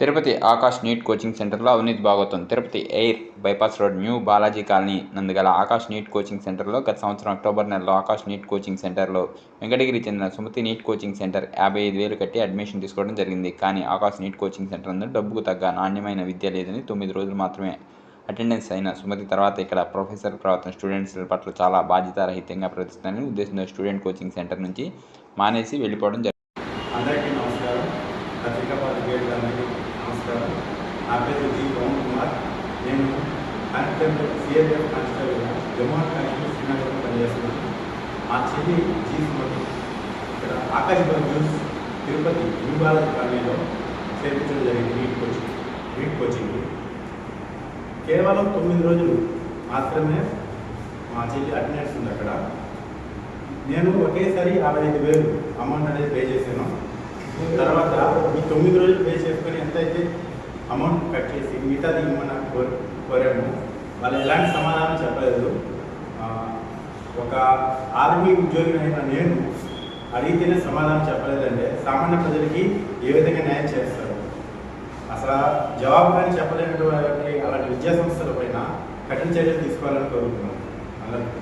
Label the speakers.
Speaker 1: Tirupati Akash NEET coaching సెంటర్లో అవినీతి భాగోతం Tirupati air bypass road new Balaji colony నందుగల Aakash NEET coaching సెంటర్లో గత సంవత్సరం అక్టోబర్ నెలలో ఆకాష్ నీట్ కోచింగ్ సెంటర్లో వెంకటగిరి చెందిన సుమతి నీట్ కోచింగ్ సెంటర్ యాభై ఐదు వేలు కట్టి అడ్మిషన్ తీసుకోవడం జరిగింది. కానీ ఆకాష్ నీట్ కోచింగ్ సెంటర్ నుండి డబ్బుకు తగ్గ నాణ్యమైన విద్య లేదని తొమ్మిది రోజులు మాత్రమే అటెండెన్స్ అయిన సుమతి తర్వాత ఇక్కడ ప్రొఫెసర్ ప్రవర్తన స్టూడెంట్స్ పట్ల చాలా బాధ్యతారహితంగా ప్రవర్తిస్తుందని ఉద్దేశంతో స్టూడెంట్ కోచింగ్ సెంటర్ నుంచి మానేసి వెళ్ళిపోవడం జరిగింది
Speaker 2: అందరికీ నమస్కారం. పత్రికా పాత్రికేయులందరికీ నమస్కారం. నా పేరు జి పవన్ కుమార్. నేను కాన్స్టేబుల్ సిఎల్ఎఫ్ కానిస్టేబుల్గా జమ్మూ అండ్ కాశ్మీర్ శ్రీనగర్లో పనిచేస్తున్నాను. మా చెల్లి జీ. సుమతి ఇక్కడ ఆకాశవాణి న్యూస్ తిరుపతి న్యూ బాలాజీ కాలనీలో చేర్పించడం జరిగింది నీట్ కోచింగ్. NEET coaching. కేవలం తొమ్మిది రోజులు మాత్రమే మా చెల్లి అటెండెన్స్ ఉంది అక్కడ. నేను ఒకేసారి అరవై ఐదు వేలు అమౌంట్ అనేది పే చేశాను. తర్వాత ఈ తొమ్మిది రోజులు పే చేసుకుని అమౌంట్ కట్ చేసి మిగతాది ఇవ్వమని కోర్ కోరాము. వాళ్ళు ఎలాంటి సమాధానం చెప్పలేదు. ఒక ఆర్మీ ఉద్యోగిని అయిన నేను అడిగితేనే సమాధానం చెప్పలేదంటే సామాన్య ప్రజలకి ఏ విధంగా న్యాయం చేస్తారు? అసలు జవాబు కానీ చెప్పలేనటువంటి అలాంటి విద్యా సంస్థల పైన కఠిన చర్యలు తీసుకోవాలని కోరుతున్నాను అందరికీ